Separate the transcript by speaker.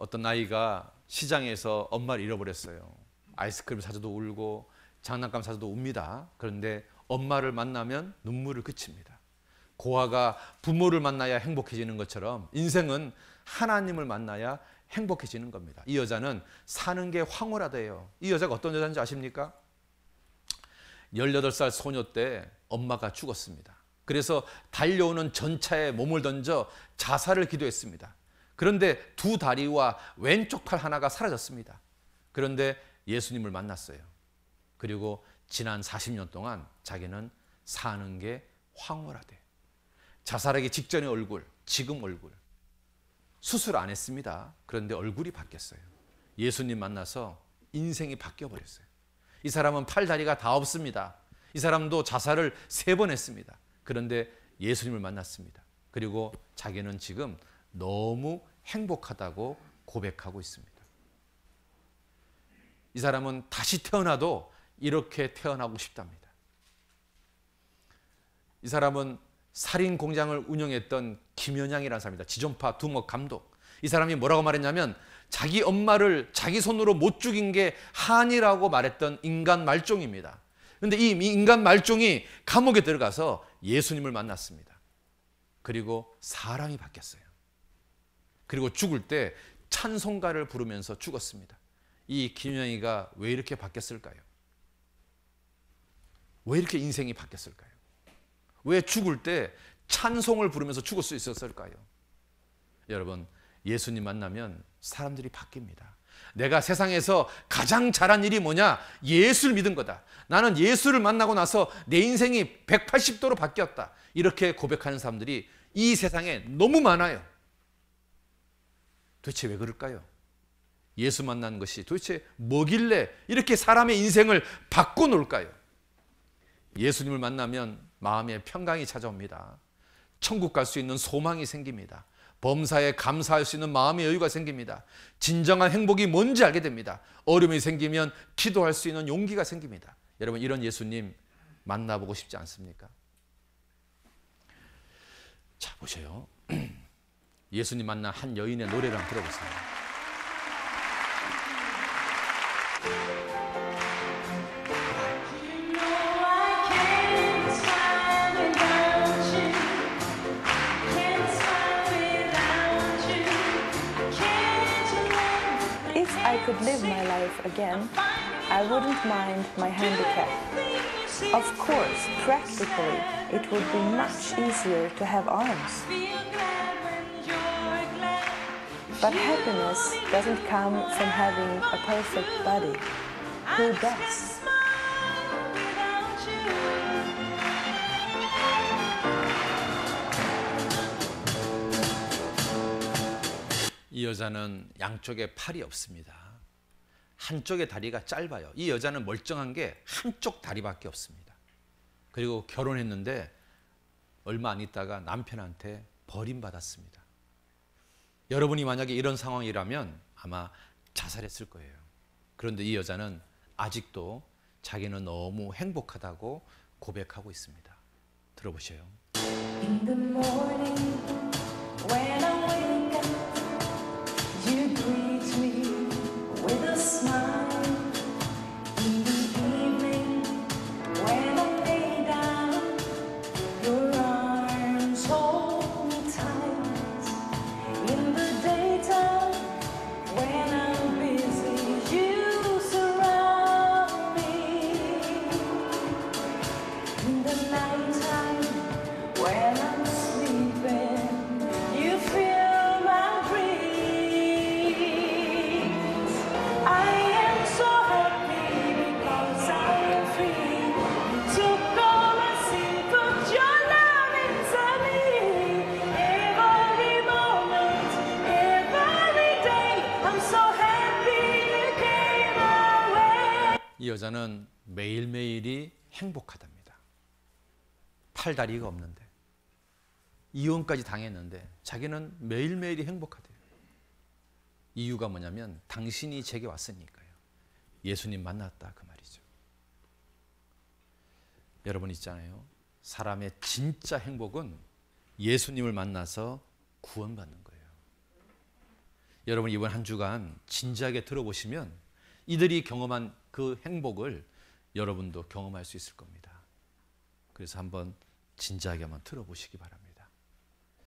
Speaker 1: 어떤 아이가 시장에서 엄마를 잃어버렸어요. 아이스크림 사줘도 울고 장난감 사줘도 웁니다. 그런데 엄마를 만나면 눈물을 그칩니다. 고아가 부모를 만나야 행복해지는 것처럼 인생은 하나님을 만나야 행복해지는 겁니다. 이 여자는 사는 게 황홀하대요. 이 여자가 어떤 여자인지 아십니까? 18살 소녀 때 엄마가 죽었습니다. 그래서 달려오는 전차에 몸을 던져 자살을 기도했습니다. 그런데 두 다리와 왼쪽 팔 하나가 사라졌습니다. 그런데 예수님을 만났어요. 그리고 지난 40년 동안 자기는 사는 게 황홀하대. 자살하기 직전의 얼굴, 지금 얼굴. 수술 안 했습니다. 그런데 얼굴이 바뀌었어요. 예수님 만나서 인생이 바뀌어 버렸어요. 이 사람은 팔 다리가 다 없습니다. 이 사람도 자살을 세 번 했습니다. 그런데 예수님을 만났습니다. 그리고 자기는 지금 너무 행복하다고 고백하고 있습니다. 이 사람은 다시 태어나도 이렇게 태어나고 싶답니다. 이 사람은 살인 공장을 운영했던 김현양이라는 사람입니다. 지존파 두목 감독. 이 사람이 뭐라고 말했냐면 자기 엄마를 자기 손으로 못 죽인 게 한이라고 말했던 인간 말종입니다. 근데 이 인간 말종이 감옥에 들어가서 예수님을 만났습니다. 그리고 사람이 바뀌었어요. 그리고 죽을 때 찬송가를 부르면서 죽었습니다. 이 김영희가 왜 이렇게 바뀌었을까요? 왜 이렇게 인생이 바뀌었을까요? 왜 죽을 때 찬송을 부르면서 죽을 수 있었을까요? 여러분, 예수님 만나면 사람들이 바뀝니다. 내가 세상에서 가장 잘한 일이 뭐냐? 예수를 믿은 거다. 나는 예수를 만나고 나서 내 인생이 180도로 바뀌었다. 이렇게 고백하는 사람들이 이 세상에 너무 많아요. 도대체 왜 그럴까요? 예수 만난 것이 도대체 뭐길래 이렇게 사람의 인생을 바꿔놓을까요? 예수님을 만나면 마음에 평강이 찾아옵니다. 천국 갈 수 있는 소망이 생깁니다. 범사에 감사할 수 있는 마음의 여유가 생깁니다. 진정한 행복이 뭔지 알게 됩니다. 어려움이 생기면 기도할 수 있는 용기가 생깁니다. 여러분 이런 예수님 만나보고 싶지 않습니까? 자 보세요. 예수님 만난 한 여인의 노래를 한번 들어보세요.
Speaker 2: could live my life again, I wouldn't mind my handicap. Of course, practically, it would be much easier to have arms. But happiness doesn't come from having a perfect body. Who does?
Speaker 1: 이 여자는 양쪽에 팔이 없습니다. 한쪽의 다리가 짧아요. 이 여자는 멀쩡한 게 한쪽 다리밖에 없습니다. 그리고 결혼했는데 얼마 안 있다가 남편한테 버림받았습니다. 여러분이 만약에 이런 상황이라면 아마 자살했을 거예요. 그런데 이 여자는 아직도 자기는 너무 행복하다고 고백하고 있습니다. 들어보세요. 여자는 매일매일이 행복하답니다. 팔다리가 없는데 이혼까지 당했는데 자기는 매일매일이 행복하대요. 이유가 뭐냐면 당신이 제게 왔으니까요. 예수님 만났다 그 말이죠. 여러분 있잖아요. 사람의 진짜 행복은 예수님을 만나서 구원받는 거예요. 여러분 이번 한 주간 진지하게 들어보시면 이들이 경험한 그 행복을 여러분도 경험할 수 있을 겁니다. 그래서 한번 진지하게 한번 들어보시기 바랍니다.